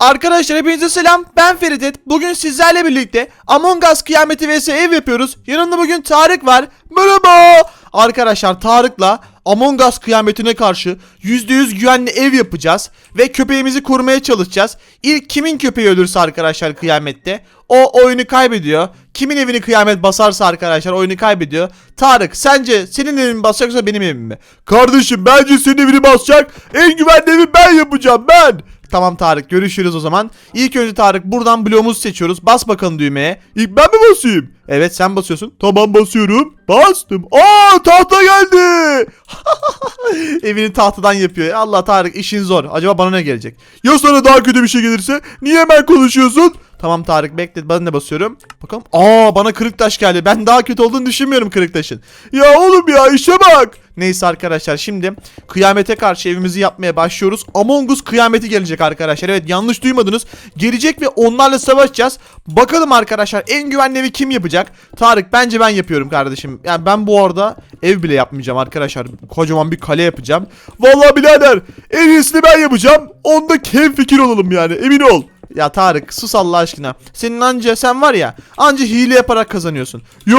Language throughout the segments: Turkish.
Arkadaşlar hepinize selam. Ben Feridet. Bugün sizlerle birlikte Among Us kıyameti vs ev yapıyoruz. Yanımda bugün Tarık var. Merhaba. Arkadaşlar Tarık'la Among Us kıyametine karşı %100 güvenli ev yapacağız. Ve köpeğimizi korumaya çalışacağız. İlk kimin köpeği ölürse arkadaşlar kıyamette o oyunu kaybediyor. Kimin evini kıyamet basarsa arkadaşlar oyunu kaybediyor. Tarık sence senin evin mi basacak yoksa benim evim mi? Kardeşim bence senin evini basacak. En güvenli evi ben yapacağım ben. Tamam Tarık görüşürüz o zaman. İlk önce Tarık buradan bloğumuzu seçiyoruz. Bas bakalım düğmeye. İlk ben mi basayım? Evet sen basıyorsun. Tamam basıyorum. Bastım. Aa tahta geldi. Evini tahtadan yapıyor. Allah Tarık işin zor. Acaba bana ne gelecek? Ya sana daha kötü bir şey gelirse? Niye hemen konuşuyorsun? Tamam Tarık bekle ben de basıyorum. Bakalım. Aa bana kırık taş geldi. Ben daha kötü olduğunu düşünmüyorum kırık taşın. Ya oğlum ya işe bak. Neyse arkadaşlar şimdi kıyamete karşı evimizi yapmaya başlıyoruz. Among Us kıyameti gelecek arkadaşlar. Evet yanlış duymadınız. Gelecek ve onlarla savaşacağız. Bakalım arkadaşlar en güvenli evi kim yapacak? Tarık bence ben yapıyorum kardeşim. Yani ben bu arada ev bile yapmayacağım arkadaşlar. Kocaman bir kale yapacağım. Vallahi birader en iyisini ben yapacağım. Onda hem fikir olalım yani emin ol. Ya Tarık sus Allah aşkına. Senin anca sen var ya anca hile yaparak kazanıyorsun. Yo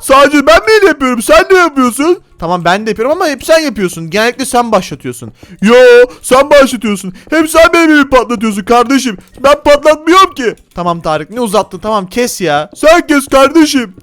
sadece ben mi hile yapıyorum sen ne yapıyorsun? Tamam ben de yapıyorum ama hep sen yapıyorsun. Genellikle sen başlatıyorsun. Yo sen başlatıyorsun. Hep sen benim evimi patlatıyorsun kardeşim. Ben patlatmıyorum ki. Tamam Tarık ne uzattın tamam kes ya. Sen kes kardeşim.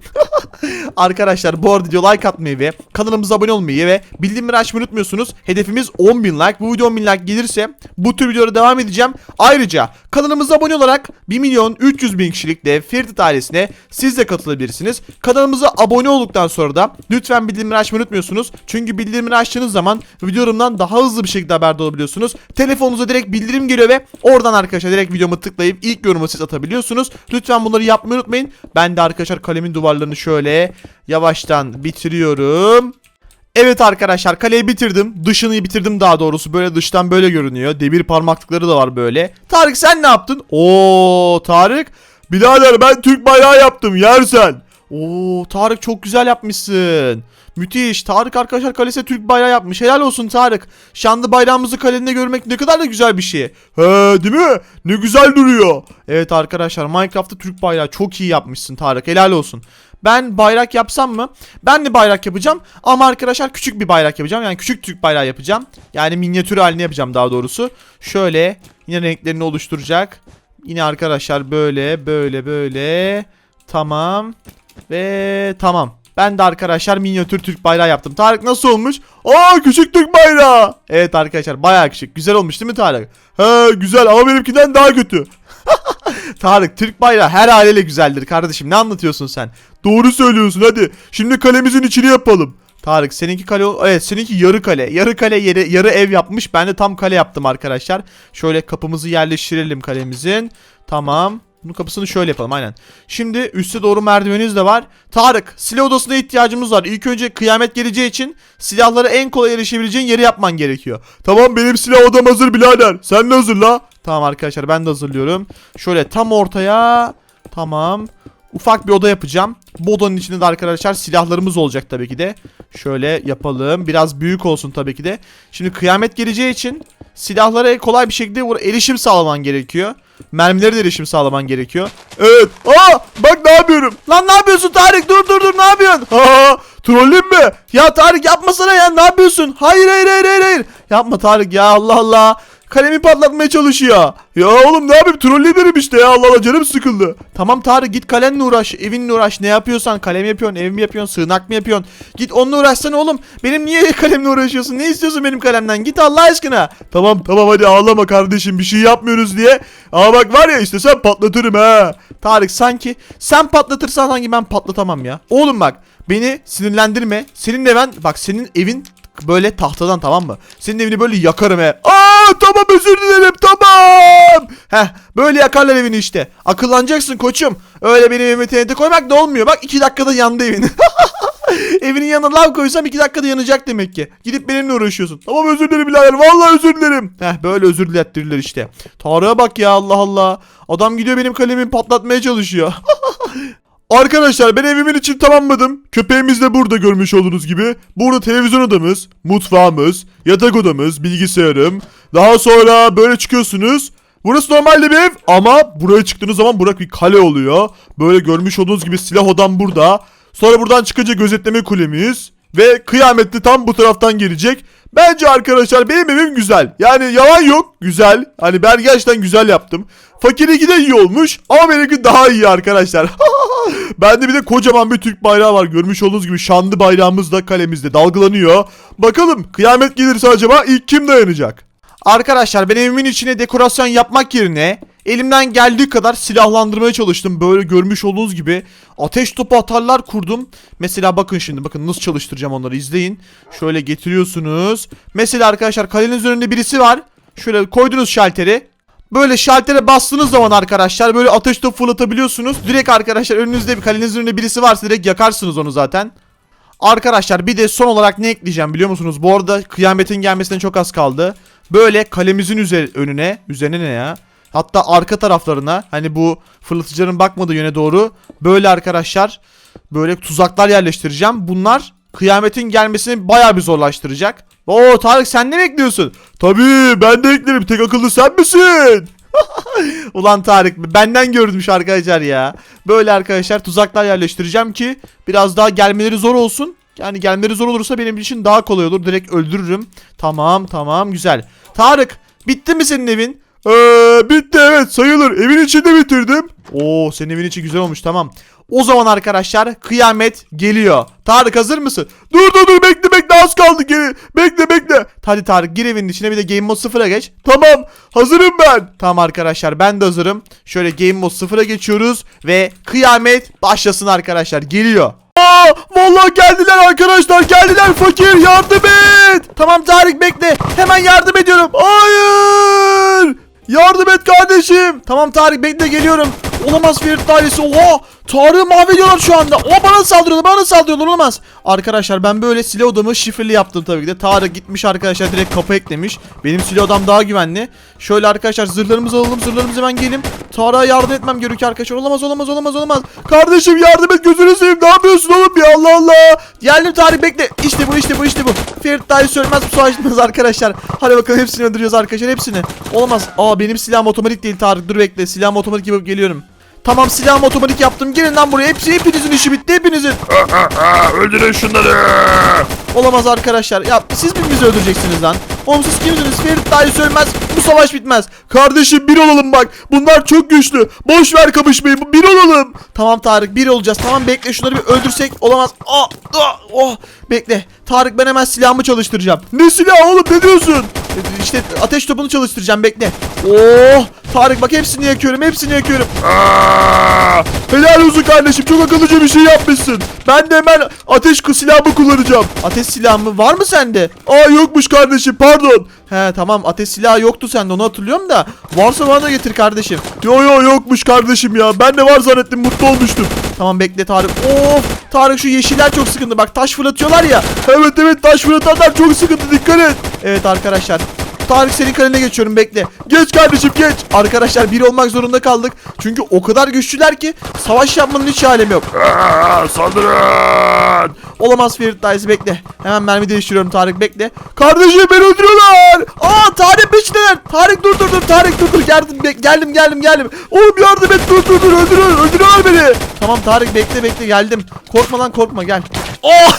Arkadaşlar bu arada video like atmayı ve kanalımıza abone olmayı ve bildirimleri açmayı unutmuyorsunuz. Hedefimiz 10.000 like. Bu video 10.000 like gelirse bu tür videolara devam edeceğim. Ayrıca kanalımıza abone olarak 1 milyon 300 bin kişilik de Ferit ailesine siz de katılabilirsiniz. Kanalımıza abone olduktan sonra da lütfen bildirimleri açmayı unutmuyorsunuz. Çünkü bildirimleri açtığınız zaman videolarımdan daha hızlı bir şekilde haberdar olabiliyorsunuz. Telefonunuza direkt bildirim geliyor ve oradan arkadaşlar direkt videomu tıklayıp ilk yorumu siz atabiliyorsunuz. Lütfen bunları yapmayı unutmayın. Ben de arkadaşlar kalemin duvarlarını şöyle yavaştan bitiriyorum. Evet arkadaşlar kaleyi bitirdim. Dışını bitirdim daha doğrusu. Böyle dıştan böyle görünüyor. Demir parmaklıkları da var böyle. Tarık sen ne yaptın? Oo Tarık. Birader ben Türk bayrağı yaptım yersen. Oo Tarık çok güzel yapmışsın. Müthiş. Tarık arkadaşlar kalesi Türk bayrağı yapmış. Helal olsun Tarık. Şanlı bayrağımızı kalende görmek ne kadar da güzel bir şey. He değil mi? Ne güzel duruyor. Evet arkadaşlar Minecraft'ta Türk bayrağı çok iyi yapmışsın Tarık. Helal olsun. Ben bayrak yapsam mı? Ben de bayrak yapacağım ama arkadaşlar küçük bir bayrak yapacağım. Yani küçük Türk bayrağı yapacağım. Yani minyatür halini yapacağım daha doğrusu. Şöyle yine renklerini oluşturacak. Yine arkadaşlar böyle böyle böyle. Tamam. Ve tamam. Ben de arkadaşlar minyatür Türk bayrağı yaptım. Tarık nasıl olmuş? Aa küçük Türk bayrağı. Evet arkadaşlar bayağı küçük. Güzel olmuş değil mi Tarık? He güzel ama benimkinden daha kötü. Tarık Türk bayrağı her haliyle güzeldir kardeşim. Ne anlatıyorsun sen? Doğru söylüyorsun hadi. Şimdi kalemizin içini yapalım. Tarık seninki kale evet seninki yarı kale. Yarı kale yeri, yarı ev yapmış. Ben de tam kale yaptım arkadaşlar. Şöyle kapımızı yerleştirelim kalemizin. Tamam. Bunun kapısını şöyle yapalım aynen. Şimdi üste doğru merdivenimiz de var. Tarık silah odasına ihtiyacımız var. İlk önce kıyamet geleceği için silahları en kolay erişebileceğin yeri yapman gerekiyor. Tamam benim silah odam hazır birader. Sen ne hazırla? Tamam arkadaşlar ben de hazırlıyorum. Şöyle tam ortaya. Tamam. Ufak bir oda yapacağım. Bu odanın içinde de arkadaşlar silahlarımız olacak tabii ki de. Şöyle yapalım. Biraz büyük olsun tabii ki de. Şimdi kıyamet geleceği için silahlara kolay bir şekilde erişim sağlaman gerekiyor. Mermilere de erişim sağlaman gerekiyor. Evet. Aa bak ne yapıyorum. Lan ne yapıyorsun Tarık? Dur dur dur ne yapıyorsun? Ha trollüm mü? Ya Tarık yapmasana ya ne yapıyorsun? Hayır hayır hayır. hayır. Yapma Tarık ya Allah Allah. Kalemi patlatmaya çalışıyor. Ya oğlum ne yapayım trollederim işte ya Allah Allah canım sıkıldı. Tamam Tarık git kalenle uğraş evinle uğraş ne yapıyorsan kalem yapıyorsun ev mi yapıyorsun sığınak mı yapıyorsun. Git onunla uğraşsana oğlum. Benim niye kalemle uğraşıyorsun ne istiyorsun benim kalemden git Allah aşkına. Tamam tamam hadi ağlama kardeşim bir şey yapmıyoruz diye. Ama bak var ya işte sen patlatırım ha. Tarık sanki sen patlatırsan sanki ben patlatamam ya. Oğlum bak beni sinirlendirme. Seninle ben bak senin evin böyle tahtadan tamam mı? Senin evini böyle yakarım he. Aa tamam özür dilerim tamam. Heh böyle yakarlar evini işte. Akıllanacaksın koçum. Öyle benim evime TNT koymak da olmuyor. Bak iki dakikada yandı evin. Evinin yanına lav koysam iki dakikada yanacak demek ki. Gidip benimle uğraşıyorsun. Tamam özür dilerim birader. Vallahi özür dilerim. Heh böyle özür dilettirirler işte. Tarık'a bak ya Allah Allah. Adam gidiyor benim kalemimi patlatmaya çalışıyor. Arkadaşlar ben evimin için tamamladım. Köpeğimiz de burada görmüş olduğunuz gibi. Burada televizyon odamız, mutfağımız, yatak odamız, bilgisayarım. Daha sonra böyle çıkıyorsunuz. Burası normalde bir ev ama buraya çıktığınız zaman burası bir kale oluyor. Böyle görmüş olduğunuz gibi silah odam burada. Sonra buradan çıkınca gözetleme kulemiz. Ve kıyamette tam bu taraftan gelecek. Bence arkadaşlar benim evim güzel. Yani yalan yok. Güzel. Hani ben gerçekten güzel yaptım. Fakirinki de iyi olmuş. Ama benimki daha iyi arkadaşlar. Bende bir de kocaman bir Türk bayrağı var. Görmüş olduğunuz gibi şanlı bayrağımız da kalemizde dalgalanıyor. Bakalım kıyamet gelirse acaba ilk kim dayanacak? Arkadaşlar ben evimin içine dekorasyon yapmak yerine elimden geldiği kadar silahlandırmaya çalıştım. Böyle görmüş olduğunuz gibi ateş topu atarlar kurdum. Mesela bakın şimdi bakın nasıl çalıştıracağım onları izleyin. Şöyle getiriyorsunuz. Mesela arkadaşlar kalenin önünde birisi var. Şöyle koydunuz şalteri. Böyle şaltere bastığınız zaman arkadaşlar böyle ateş topu fırlatabiliyorsunuz. Direkt arkadaşlar önünüzde bir kalenizin önünde birisi varsa direkt yakarsınız onu zaten. Arkadaşlar bir de son olarak ne ekleyeceğim biliyor musunuz? Bu arada kıyametin gelmesine çok az kaldı. Böyle kalemizin üzer önüne, üzerine ne ya? Hatta arka taraflarına hani bu fırlatıcıların bakmadığı yöne doğru böyle arkadaşlar böyle tuzaklar yerleştireceğim. Bunlar kıyametin gelmesini bayağı bir zorlaştıracak. Oo Tarık sen ne bekliyorsun? Tabii ben de eklerim. Tek akıllı sen misin? Ulan Tarık benden gördümüş arkadaşlar ya. Böyle arkadaşlar tuzaklar yerleştireceğim ki biraz daha gelmeleri zor olsun. Yani gelmeleri zor olursa benim için daha kolay olur. Direkt öldürürüm. Tamam tamam güzel. Tarık bitti mi senin evin? Eee bitti evet sayılır. Evin içinde bitirdim. Oo senin evin içi güzel olmuş tamam. O zaman arkadaşlar kıyamet geliyor. Tarık hazır mısın? Dur dur dur bekle bekle az kaldı geri. Bekle bekle. Hadi Tarık gir evinin içine bir de game mode 0'a geç. Tamam hazırım ben. Tamam arkadaşlar ben de hazırım. Şöyle game mode 0'a geçiyoruz ve kıyamet başlasın arkadaşlar geliyor. Aa, vallahi geldiler arkadaşlar geldiler fakir yardım et. Tamam Tarık bekle hemen yardım ediyorum. Hayır. Yardım et kardeşim. Tamam Tarık bekle geliyorum. Olamaz Ferit dairesi. Oha. Tarık'ı mahvediyorlar şu anda. O bana saldırıyorlar. Bana saldırıyorlar. Olamaz. Arkadaşlar ben böyle silah odamı şifreli yaptım tabii ki de. Tarık gitmiş arkadaşlar direkt kapı eklemiş. Benim silah odam daha güvenli. Şöyle arkadaşlar zırhlarımızı alalım. Zırhlarımızı hemen gelin. Tarık'a yardım etmem gerekiyor arkadaşlar. Olamaz olamaz olamaz olamaz. Kardeşim yardım et gözünü seveyim. Ne yapıyorsun oğlum ya Allah Allah. Geldim Tarık bekle. İşte bu işte bu işte bu. Ferit dahi söylemez bu savaşmaz arkadaşlar. Hadi bakalım hepsini öldürüyoruz arkadaşlar hepsini. Olamaz. Aa benim silahım otomatik değil Tarık. Dur bekle. Silahım otomatik yapıp geliyorum. Tamam silahımı otomatik yaptım. Gelin lan buraya. Hepsi hepinizin işi bitti. Hepinizin. Öldürün şunları. Olamaz arkadaşlar. Ya siz mi bizi öldüreceksiniz lan? Oğlum siz kimsiniz? Ferit dahi söylemez. Bu savaş bitmez. Kardeşim bir olalım bak. Bunlar çok güçlü. Boş ver kapışmayı. Bir olalım. Tamam Tarık bir olacağız. Tamam bekle şunları bir öldürsek. Olamaz. Aa, aa, oh. Bekle. Tarık ben hemen silahımı çalıştıracağım. Ne silahı oğlum ne diyorsun? İşte ateş topunu çalıştıracağım bekle. Oh! Tarık bak hepsini yakıyorum hepsini yakıyorum. Aa! Helal olsun kardeşim çok akıllıca bir şey yapmışsın. Ben de hemen ateş silahımı kullanacağım. Ateş silahı mı var mı sende? Aa yokmuş kardeşim pardon. He tamam ateş silahı yoktu sende onu hatırlıyorum da. Varsa bana da getir kardeşim. Yo yo yokmuş kardeşim ya. Ben de var zannettim mutlu olmuştum. Tamam bekle Tarık. Of Tarık şu yeşiller çok sıkıntı. Bak taş fırlatıyorlar ya. Evet evet taş fırlatanlar çok sıkıntı dikkat et. Evet arkadaşlar. Tarık senin kalene geçiyorum bekle. Geç kardeşim geç. Arkadaşlar bir olmak zorunda kaldık. Çünkü o kadar güçlüler ki savaş yapmanın hiç alemi yok. Saldırın. Olamaz Ferit Dayısı bekle. Hemen mermi değiştiriyorum Tarık bekle. Kardeşim beni öldürüyorlar. Aa Tarık peşindeler. Tarık dur dur dur. Tarık dur dur. Geldim bek- geldim geldim geldim. Oğlum yardım et dur dur dur. Öldürüyorlar öldürüyorlar beni. Tamam Tarık bekle bekle geldim. Korkma lan korkma gel. Oh!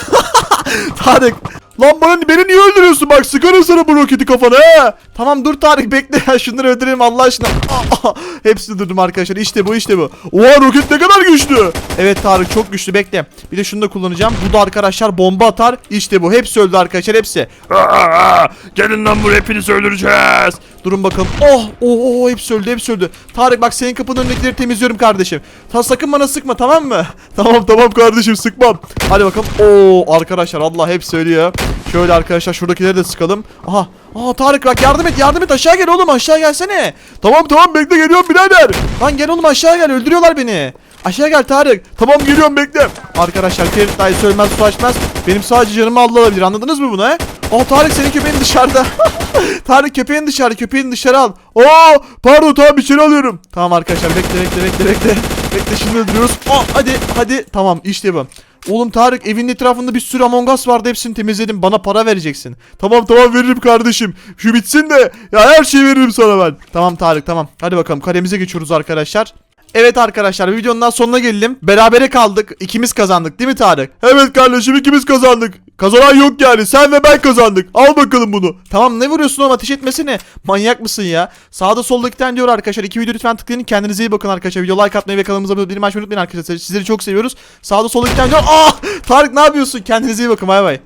Tarık. Lan bana beni niye öldürüyorsun bak sıkarım sana bu roketi kafana he. Tamam dur Tarık bekle ya şunları öldürelim Allah aşkına. Aa, hepsini durdum arkadaşlar işte bu işte bu. Oha roket ne kadar güçlü. Evet Tarık çok güçlü bekle. Bir de şunu da kullanacağım. Bu da arkadaşlar bomba atar. İşte bu hepsi öldü arkadaşlar hepsi. Aa, gelin lan buraya hepinizi öldüreceğiz. Durun bakalım. Oh, oh, oh, hepsi öldü, hepsi öldü. Tarık bak senin kapının önündekileri temizliyorum kardeşim. Ta sakın bana sıkma tamam mı? tamam tamam kardeşim sıkmam. Hadi bakalım. Oo arkadaşlar Allah hepsi ölüyor. Şöyle arkadaşlar şuradakileri de sıkalım. Aha. Aa Tarık bak yardım et yardım et aşağı gel oğlum aşağı gelsene. Tamam tamam bekle geliyorum birader. Lan gel oğlum aşağı gel öldürüyorlar beni. Aşağı gel Tarık. Tamam geliyorum bekle. Arkadaşlar Ferit dahi söylemez su açmaz. Benim sadece canımı Allah alabilir anladınız mı bunu he? Aa Tarık senin köpeğin dışarıda. Tarık köpeğin dışarı köpeğini dışarı al. Aa pardon tamam içeri alıyorum. Tamam arkadaşlar bekle bekle bekle bekle. Bekle şimdi öldürüyoruz. Aa hadi hadi tamam işte bu. Oğlum Tarık evin etrafında bir sürü Among Us vardı hepsini temizledim bana para vereceksin. Tamam tamam veririm kardeşim. Şu bitsin de ya her şeyi veririm sana ben. Tamam Tarık tamam. Hadi bakalım kalemize geçiyoruz arkadaşlar. Evet arkadaşlar videonun daha sonuna geldim. Berabere kaldık. İkimiz kazandık değil mi Tarık? Evet kardeşim ikimiz kazandık. Kazanan yok yani. Sen ve ben kazandık. Al bakalım bunu. Tamam ne vuruyorsun oğlum ateş etmesene. Manyak mısın ya? Sağda solda iki tane diyor arkadaşlar. İki video lütfen tıklayın. Kendinize iyi bakın arkadaşlar. Video like atmayı ve kanalımıza abone olmayı unutmayın arkadaşlar. Sizleri çok seviyoruz. Sağda solda iki tane diyor. Ah! Tarık ne yapıyorsun? Kendinize iyi bakın. Bay bay.